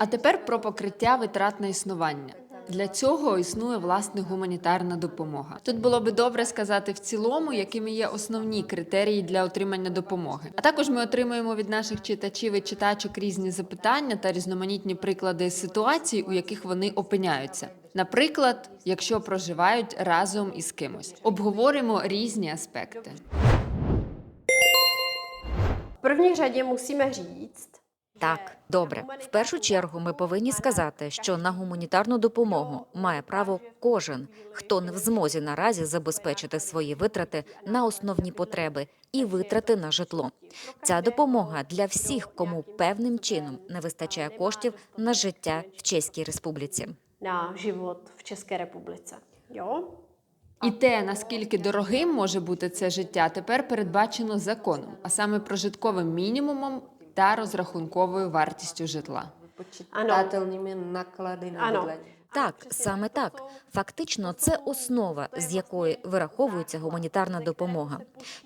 А тепер про покриття витрат на існування. Для цього існує власне гуманітарна допомога. Тут було би добре сказати в цілому, якими є основні критерії для отримання допомоги. А також ми отримуємо від наших читачів і читачок різні запитання та різноманітні приклади ситуацій, у яких вони опиняються. Наприклад, якщо проживають разом із кимось, обговоримо різні аспекти. V první řadě musíme říct, Так, добре. В першу чергу ми повинні сказати, що на гуманітарну допомогу має право кожен, хто не в змозі наразі забезпечити свої витрати на основні потреби і витрати на житло. Ця допомога для всіх, кому певним чином не вистачає коштів на життя в Чеській Республіці. na život v České republice. Jo? І те, наскільки дорогим може бути це життя, тепер передбачено законом, а саме прожитковим мінімумом та розрахунковою вартістю житла. Počítatelnými náklady na Ano. Так, саме так. Фактично, це основа, з якої вираховується гуманітарна допомога,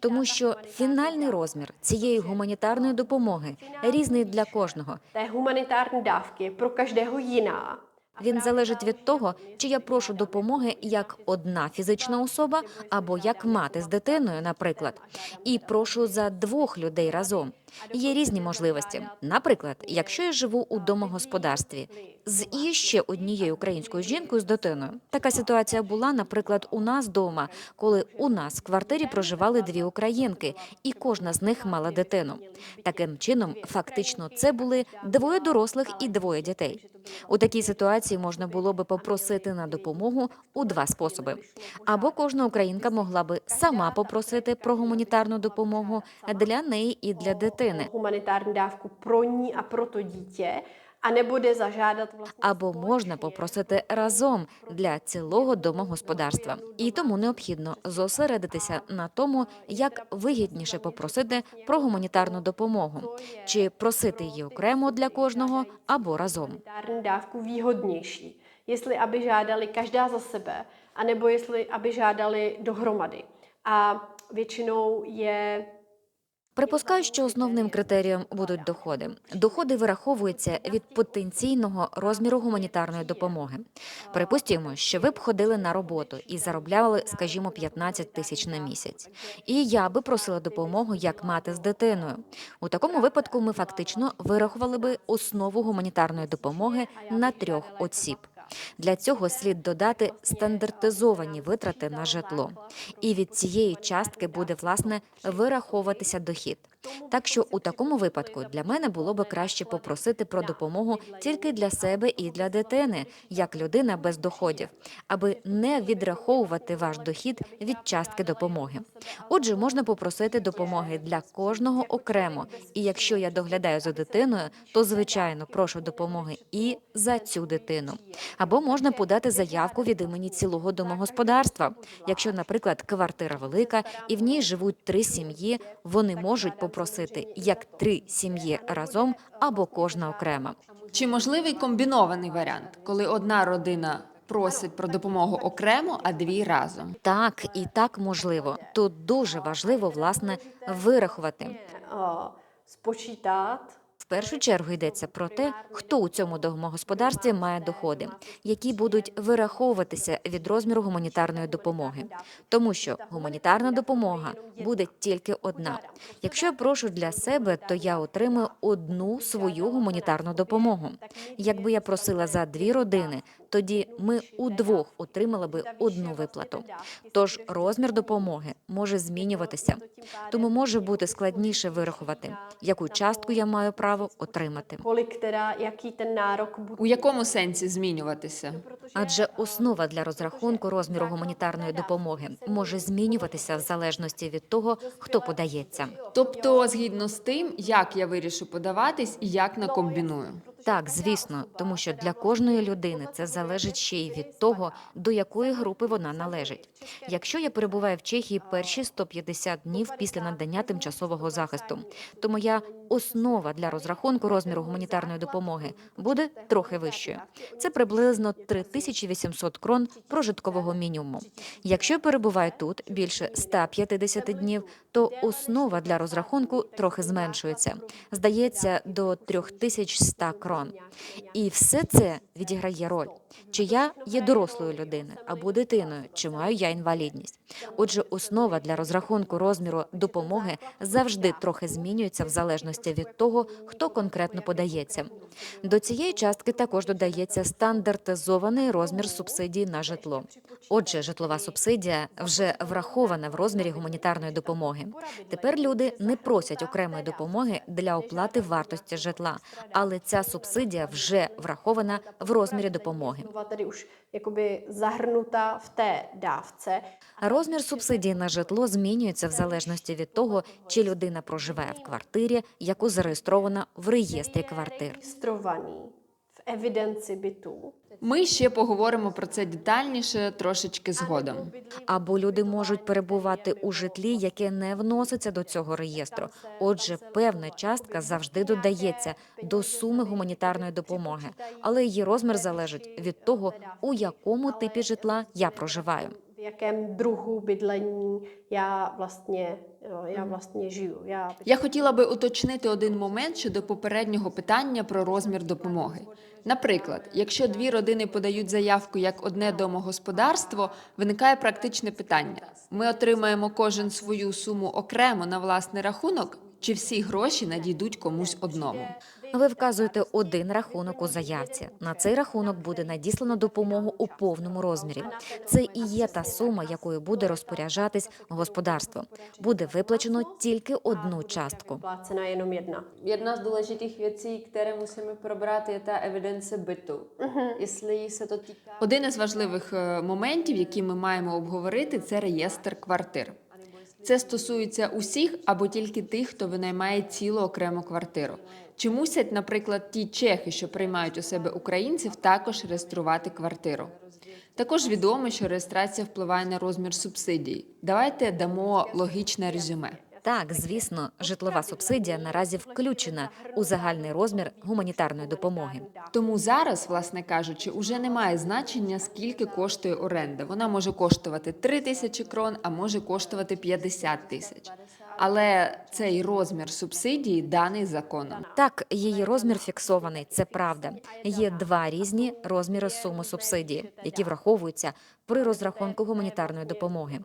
тому що фінальний розмір цієї гуманітарної допомоги різний для кожного. Humanitární dávky je pro každého jiná. Він залежить від того, чи я прошу допомоги як одна фізична особа або як мати з дитиною, наприклад, і прошу за двох людей разом. Є різні можливості. Наприклад, якщо я живу у домогосподарстві з іще однією українською жінкою з дитиною. Така ситуація була, наприклад, у нас вдома, коли у нас в квартирі проживали дві українки, і кожна з них мала дитину. Таким чином, фактично, це були двоє дорослих і двоє дітей. У такій ситуації можна було би попросити на допомогу у два способи: або кожна українка могла би сама попросити про гуманітарну допомогу для неї і для дитини, Humanitární dávku pro ní a pro to dítě, a nebo jde zažádat vlastně або можна попросити разом для цілого домогосподарства. І тому необхідно зосередитися на тому, як вигідніше попросити про гуманітарну допомогу, чи просити її окремо для кожного або разом. dávku výhodnější. Jestli aby žádali každá za sebe, anebo jestli aby žádali dohromady. A většinou je Припускаю, що основним критерієм будуть доходи. Доходи вираховуються від потенційного розміру гуманітарної допомоги. Припустімо, що ви б ходили на роботу і заробляли, скажімо, 15 тисяч на місяць. І я би просила допомогу як мати з дитиною. У такому випадку ми фактично вирахували би основу гуманітарної допомоги на трьох осіб. Для цього слід додати стандартизовані витрати на житло, і від цієї частки буде власне вираховуватися дохід. Так що у такому випадку для мене було би краще попросити про допомогу тільки для себе і для дитини, як людина без доходів, аби не відраховувати ваш дохід від частки допомоги. Отже, можна попросити допомоги для кожного окремо. І якщо я доглядаю за дитиною, то звичайно прошу допомоги і за цю дитину. Або можна подати заявку від імені цілого домогосподарства. Якщо, наприклад, квартира велика і в ній живуть три сім'ї, вони можуть попросити як три сім'ї разом або кожна окрема. Чи можливий комбінований варіант, коли одна родина просить про допомогу окремо, а дві разом? Так і так можливо. Тут дуже важливо власне вирахувати. spočítat, В першу чергу йдеться про те, хто у цьому домогосподарстві має доходи, які будуть вираховуватися від розміру гуманітарної допомоги, тому що гуманітарна допомога буде тільки одна. Якщо я прошу для себе, то я отримую одну свою гуманітарну допомогу. Якби я просила за дві родини, тоді ми удвох отримали би одну виплату. Тож розмір допомоги може змінюватися, тому може бути складніше вирахувати, яку частку я маю право отримати. У якому сенсі змінюватися? Адже основа для розрахунку розміру гуманітарної допомоги може змінюватися в залежності від того, хто подається. Тобто, згідно з тим, як я вирішу подаватись і як накомбіную. Так, звісно, тому що для кожної людини це залежить ще й від того, до якої групи вона належить. Якщо я перебуваю в Чехії перші 150 днів після надання тимчасового захисту, то моя основа для розрахунку розміру гуманітарної допомоги буде трохи вищою. Це приблизно 3800 крон прожиткового мінімуму. Якщо я перебуваю тут більше 150 днів, то основа для розрахунку трохи зменшується. Здається, до 3100 крон. Крон. І все це відіграє роль. Чи я є дорослою людиною або дитиною, чи маю я інвалідність. Отже, основа для розрахунку розміру допомоги завжди трохи змінюється в залежності від того, хто конкретно подається. До цієї частки також додається стандартизований розмір субсидії на житло. Отже, житлова субсидія вже врахована в розмірі гуманітарної допомоги. Тепер люди не просять окремої допомоги для оплати вартості житла, але ця субсидія вже врахована в розмірі допомоги. Byla tedy už jakoby zahrnuta v té dávce. Розмір субсидії на житло змінюється в залежності від того, чи людина проживає в квартирі, яку зареєстрована в реєстрі квартир. Registrovaný в евіденції bytů. Ми ще поговоримо про це детальніше трошечки згодом. Або люди можуть перебувати у житлі, яке не вноситься до цього реєстру. Отже, певна частка завжди додається до суми гуманітарної допомоги, але її розмір залежить від того, у якому типі житла я проживаю. Jakém druhu bydlení já vlastně, jo, já vlastně žiju. Já Я хотіла би уточнити один момент щодо попереднього питання про розмір допомоги. Наприклад, якщо дві родини подають заявку як одне домогосподарство, виникає практичне питання: ми отримаємо кожен свою суму окремо на власний рахунок, чи всі гроші надійдуть комусь одному? Ви вказуєте один рахунок у заявці. На цей рахунок буде надіслано допомогу у повному розмірі. Це і є та сума, якою буде розпоряджатись господарство. Буде виплачено тільки одну частку. Plácena jenom jedna. Jedna z důležitých věcí, které musíme probrat, je ta evidence bytu. Jestli se to týká Один із важливих е, моментів, які ми маємо обговорити, це реєстр квартир. Це стосується усіх або тільки тих, хто винаймає цілу окрему квартиру. Чи мусять, наприклад, ті чехи, що приймають у себе українців, також реєструвати квартиру? Також відомо, що реєстрація впливає на розмір субсидій. Давайте дамо логічне резюме. Так, звісно, житлова субсидія наразі включена у загальний розмір гуманітарної допомоги. Тому зараз, власне кажучи, уже немає значення, скільки коштує оренда. Вона може коштувати 3 тисячі крон, а може коштувати 50 тисяч. Але цей розмір субсидії даний законом. Так, її розмір фіксований, це правда. Є два різні розміри суми субсидії, які враховуються при розрахунку гуманітарної допомоги.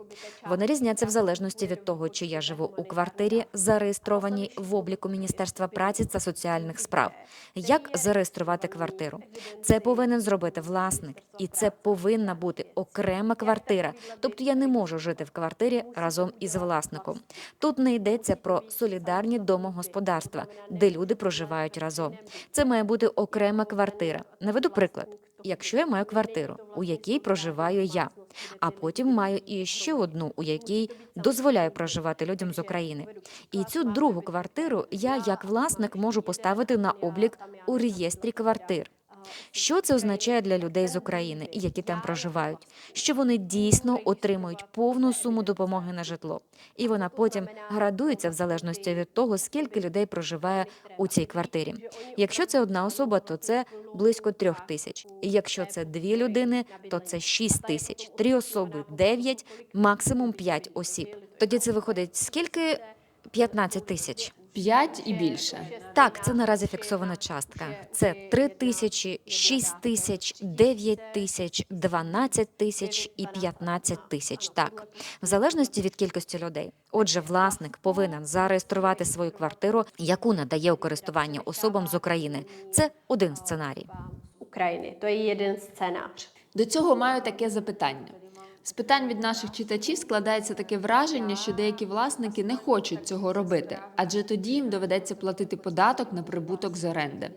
Вони різняться в залежності від того, чи я живу у квартирі, зареєстрованій в обліку Міністерства праці та соціальних справ. Як зареєструвати квартиру? Це повинен зробити власник, і це повинна бути окрема квартира. Тобто я не можу жити в квартирі разом із власником. Тут не йдеться про солідарні домогосподарства, де люди проживають разом. Це має бути окрема квартира. Наведу приклад. Якщо я маю квартиру, у якій проживаю я, а потім маю і ще одну, у якій дозволяю проживати людям з України. І цю другу квартиру я як власник можу поставити на облік у реєстрі квартир. Що це означає для людей з України, які там проживають? Що вони дійсно отримують повну суму допомоги на житло, і вона потім градується в залежності від того, скільки людей проживає у цій квартирі. Якщо це одна особа, то це близько трьох тисяч. Якщо це дві людини, то це шість тисяч. Три особи дев'ять, максимум п'ять осіб. Тоді це виходить скільки? 15 тисяч. 5 і більше. Так, це наразі фіксована частка. Це 3 тисячі, 6 тисяч, 9 тисяч, 12 тисяч і 15 тисяч. Так, в залежності від кількості людей. Отже, власник повинен зареєструвати свою квартиру, яку надає у користування особам з України. Це один сценарій. z Ukrajiny. To je jeden. До цього маю таке запитання. З питань від наших читачів складається таке враження, що деякі власники не хочуть цього робити, адже тоді їм доведеться платити податок на прибуток з оренди.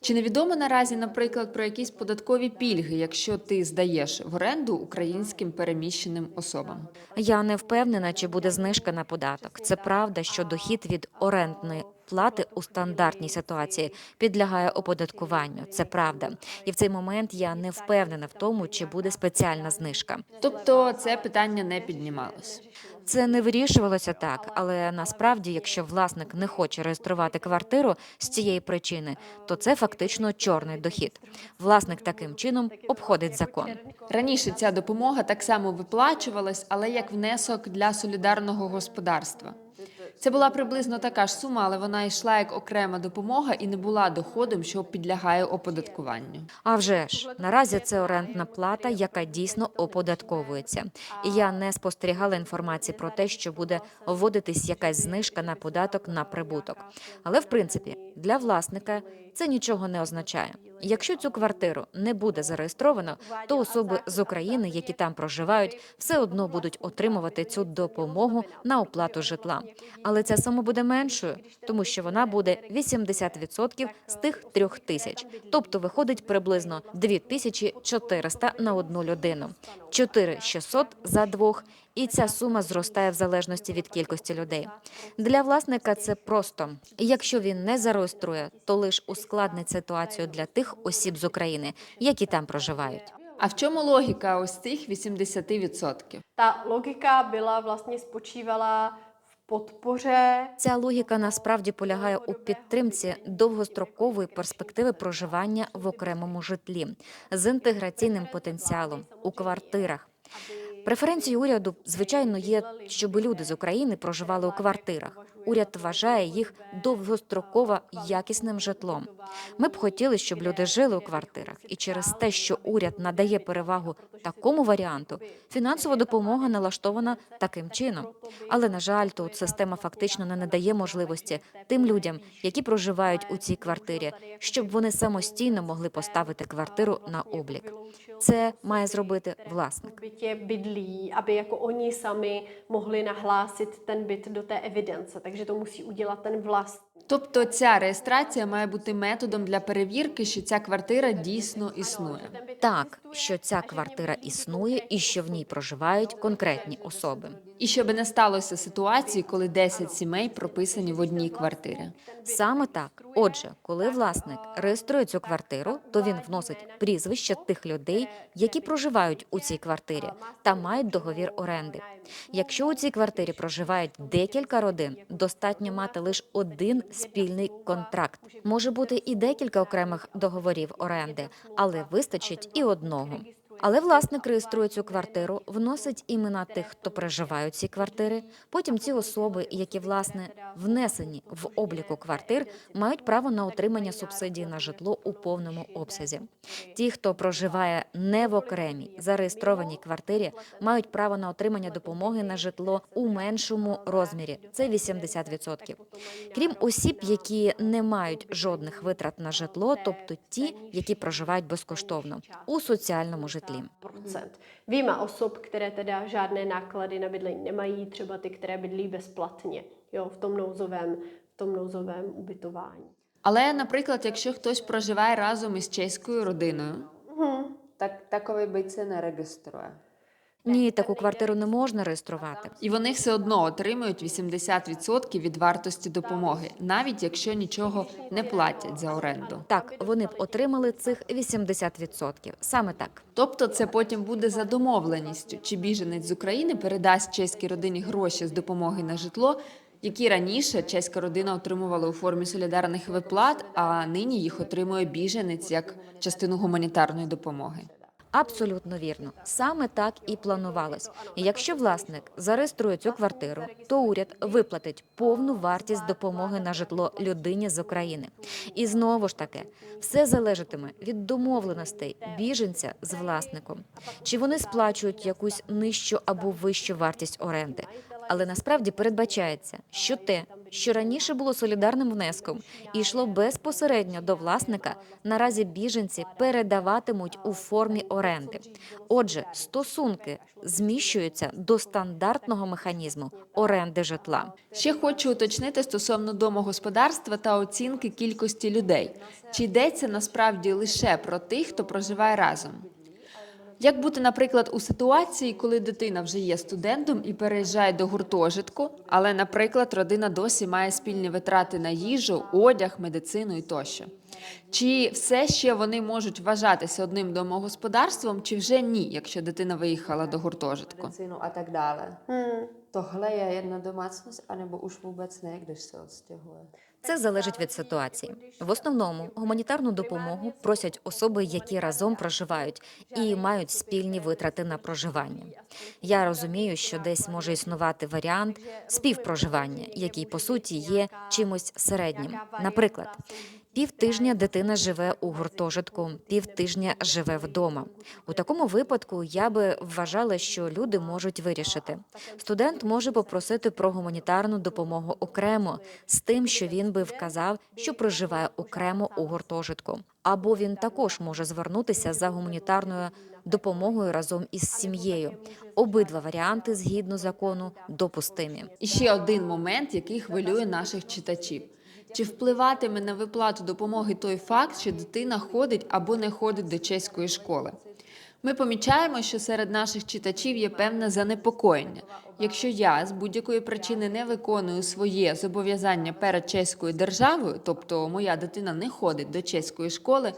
Чи невідомо наразі, наприклад, про якісь податкові пільги, якщо ти здаєш в оренду українським переміщеним особам? Я не впевнена, чи буде знижка на податок. Це правда, що дохід від орендної плати у стандартній ситуації підлягає оподаткуванню. Це правда, і в цей момент я не впевнена в тому, чи буде спеціальна знижка. Тобто це питання не піднімалось. Це не вирішувалося так, але насправді, якщо власник не хоче реєструвати квартиру з цієї причини, то це фактично чорний дохід. Власник таким чином обходить закон. Раніше ця допомога так само виплачувалась, але як внесок для солідарного господарства. Це була приблизно така ж сума, але вона йшла як окрема допомога і не була доходом, що підлягає оподаткуванню. А вже ж наразі це орендна плата, яка дійсно оподатковується. І я не спостерігала інформації про те, що буде вводитись якась знижка на податок на прибуток. Але в принципі для власника це нічого не означає. Якщо цю квартиру не буде зареєстровано, то особи з України, які там проживають, все одно будуть отримувати цю допомогу на оплату житла. Але ця сума буде меншою, тому що вона буде 80% з тих трьох тисяч. Тобто виходить приблизно 2400 на одну людину, 4600 за двох, і ця сума зростає в залежності від кількості людей. Для власника це просто. Якщо він не зареєструє, то лише ускладнить ситуацію для тих осіб з України, які там проживають. А в чому логіка ось цих 80%? Та логіка була власне spočívala v podpoře Ця логіка насправді полягає у підтримці довгострокової перспективи проживання в окремому житлі з інтеграційним потенціалом у квартирах. Преференцією уряду, звичайно, є, щоб люди з України проживали у квартирах. Уряд вважає їх довгостроково якісним житлом. Ми б хотіли, щоб люди жили у квартирах, і через те, що уряд надає перевагу такому варіанту, фінансова допомога налаштована таким чином. Але на жаль, тут система фактично не надає можливості тим людям, які проживають у цій квартирі, щоб вони самостійно могли поставити квартиру на облік. Це має зробити власник. bydlí, aby jako oni sami mohli nahlásit ten byt do té evidence. Takže to musí udělat ten vlast. Тобто ця реєстрація має бути методом для перевірки, що ця квартира дійсно існує. Так, що ця квартира існує і що в ній проживають конкретні особи. І щоб не сталося ситуації, коли 10 сімей прописані в одній квартирі. Саме так. Отже, коли власник реєструє цю квартиру, то він вносить прізвище тих людей, які проживають у цій квартирі та мають договір оренди. Якщо у цій квартирі проживають декілька родин, достатньо мати лише один спільний контракт. Може бути і декілька окремих договорів оренди, але вистачить і одного. Але власник реєструє цю квартиру, вносить імена тих, хто проживає у цій квартири. Потім ці особи, які власне внесені в обліку квартир, мають право на отримання субсидії на житло у повному обсязі. Ті, хто проживає не в окремій зареєстрованій квартирі, мають право на отримання допомоги на житло у меншому розмірі. Це 80%. Крім осіб, які не мають жодних витрат на житло, тобто ті, які проживають безкоштовно у соціальному житлі. Procent. Výjima osob, které teda žádné náklady na bydlení nemají, třeba ty, které bydlí bezplatně, jo, v tom nouzovém, v tom nouzovém ubytování. Але, наприклад, якщо хтось проживає разом із чеською родиною, Tak takový byt se neregistruje. Ні, таку квартиру не можна реєструвати. і вони все одно отримують 80% від вартості допомоги, навіть якщо нічого не платять за оренду. Так, вони б отримали цих 80%. Саме так. Тобто це потім буде за домовленістю, чи біженець з України передасть чеській родині гроші з допомоги на житло, які раніше чеська родина отримувала у формі солідарних виплат, а нині їх отримує біженець як частину гуманітарної допомоги. Абсолютно вірно. Саме так і планувалось. Якщо власник зареєструє цю квартиру, то уряд виплатить повну вартість допомоги на житло людині з України. І знову ж таки, все залежатиме від домовленостей біженця з власником. Чи вони сплачують якусь нижчу або вищу вартість оренди? Але насправді передбачається, що те, що раніше було солідарним внеском і йшло безпосередньо до власника, наразі біженці передаватимуть у формі оренди. Отже, стосунки зміщуються до стандартного механізму оренди житла. Ще хочу уточнити стосовно домогосподарства та оцінки кількості людей. Чи йдеться насправді лише про тих, хто проживає разом? Як бути, наприклад, у ситуації, коли дитина вже є студентом і переїжджає до гуртожитку, але, наприклад, родина досі має спільні витрати на їжу, одяг, медицину і тощо? Чи все ще вони можуть вважатися одним домогосподарством, чи вже ні, якщо дитина виїхала до гуртожитку? Medicínu a tak dále. Tohle je jedna domácnost, anebo už vůbec ne, když se odstěhuje? Це залежить від ситуації. В основному гуманітарну допомогу просять особи, які разом проживають і мають спільні витрати на проживання. Я розумію, що десь може існувати варіант співпроживання, який по суті є чимось середнім. Наприклад, півтижня дитина живе у гуртожитку, півтижня живе вдома. У такому випадку я би вважала, що люди можуть вирішити. Студент може попросити про гуманітарну допомогу окремо з тим, що він би вказав, що проживає окремо у гуртожитку. Або він також може звернутися за гуманітарною допомогою разом із сім'єю. Обидва варіанти згідно закону допустимі. І ще один момент, який хвилює наших читачів. Чи впливатиме на виплату допомоги той факт, що дитина ходить або не ходить до чеської школи? Ми помічаємо, що серед наших читачів є певне занепокоєння. Якщо я з будь-якої причини не виконую своє зобов'язання перед чеською державою, тобто моя дитина не ходить до чеської школи,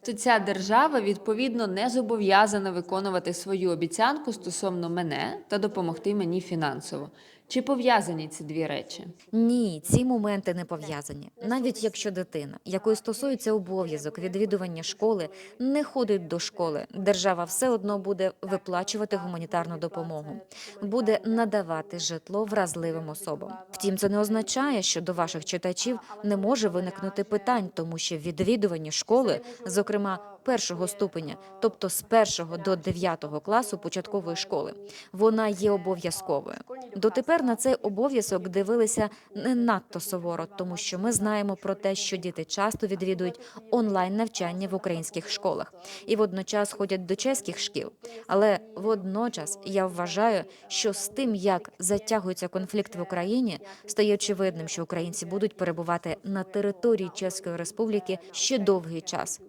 то ця держава відповідно не зобов'язана виконувати свою обіцянку стосовно мене та допомогти мені фінансово. Чи пов'язані ці дві речі? Ні, ці моменти не пов'язані. Навіть якщо дитина, якої стосується обов'язок відвідування школи, не ходить до школи, держава все одно буде виплачувати гуманітарну допомогу, буде надавати житло вразливим особам. Втім, це не означає, що до ваших читачів не може виникнути питань, тому що відвідування школи, зокрема першого ступеня, тобто з першого до дев'ятого класу початкової школи, вона є обов'язковою. Дотепер на цей обов'язок дивилися не надто суворо, тому що ми знаємо про те, що діти часто відвідують онлайн навчання в українських школах і водночас ходять до чеських шкіл. Але водночас я вважаю, що з тим, як затягується конфлікт в Україні, стає очевидним, що українці будуть перебувати на території Чеської Республіки ще довгий час.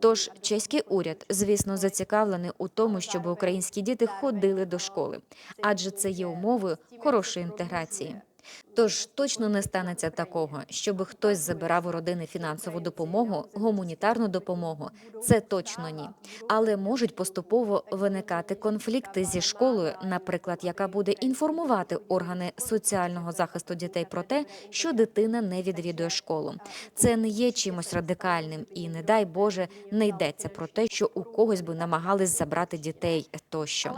Тож чеський уряд, звісно, зацікавлений у тому, щоб українські діти ходили до школи, адже це є умовою хорошої інтеграції. Тож точно не станеться такого, щоб хтось забирав у родини фінансову допомогу, гуманітарну допомогу. Це точно ні. Але можуть поступово виникати конфлікти зі школою, наприклад, яка буде інформувати органи соціального захисту дітей про те, що дитина не відвідує школу. Це не є чимось радикальним, і не дай Боже, не йдеться про те, що у когось би намагались забрати дітей тощо.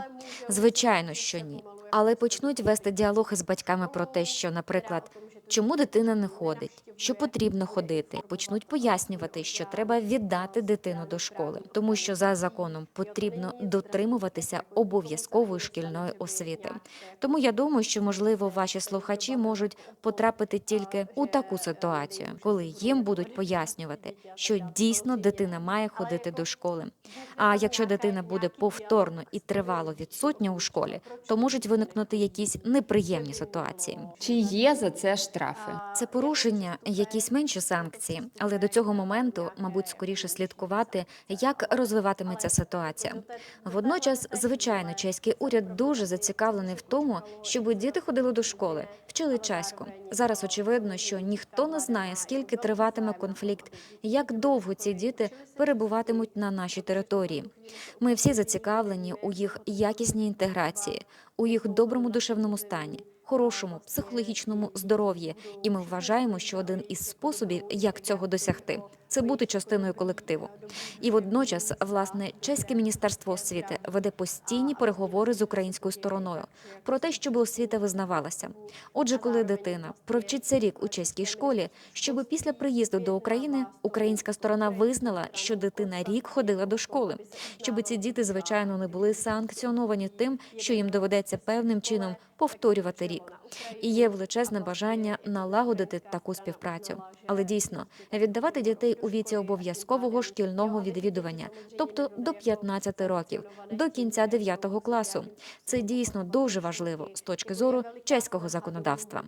Звичайно, що ні. Але почнуть вести діалог із батьками про те, що, наприклад, чому дитина не ходить, що потрібно ходити. Почнуть пояснювати, що треба віддати дитину до школи, тому що за законом потрібно дотримуватися обов'язкової шкільної освіти. Тому я думаю, що можливо ваші слухачі можуть потрапити тільки у таку ситуацію, коли їм будуть пояснювати, що дійсно дитина має ходити до школи. А якщо дитина буде повторно і тривало відсутня у школі, то можуть виникнути якісь неприємні ситуації. Чи є за це штрафи? Це порушення, якісь менші санкції, але до цього моменту, мабуть, скоріше слідкувати, як розвиватиметься ситуація. Водночас, звичайно, чеський уряд дуже зацікавлений в тому, щоб діти ходили до школи, вчили чеську. Зараз очевидно, що ніхто не знає, скільки триватиме конфлікт, як довго ці діти перебуватимуть на нашій території. Ми всі зацікавлені у їх якісній інтеграції, у їх доброму душевному стані. Хорошому психологічному здоров'ї, і ми вважаємо, що один із способів, як цього досягти, це бути частиною колективу. І водночас, власне, чеське міністерство освіти веде постійні переговори з українською стороною про те, щоб освіта визнавалася. Отже, коли дитина провчиться рік у чеській школі, щоб після приїзду до України українська сторона визнала, що дитина рік ходила до школи, щоб ці діти, звичайно, не були санкціоновані тим, що їм доведеться певним чином повторювати рік. І є величезне бажання налагодити таку співпрацю. Але дійсно віддавати дітей у віці обов'язкового шкільного відвідування, тобто до 15 років, до кінця 9 класу. Це дійсно дуже важливо з точки зору чеського законодавства.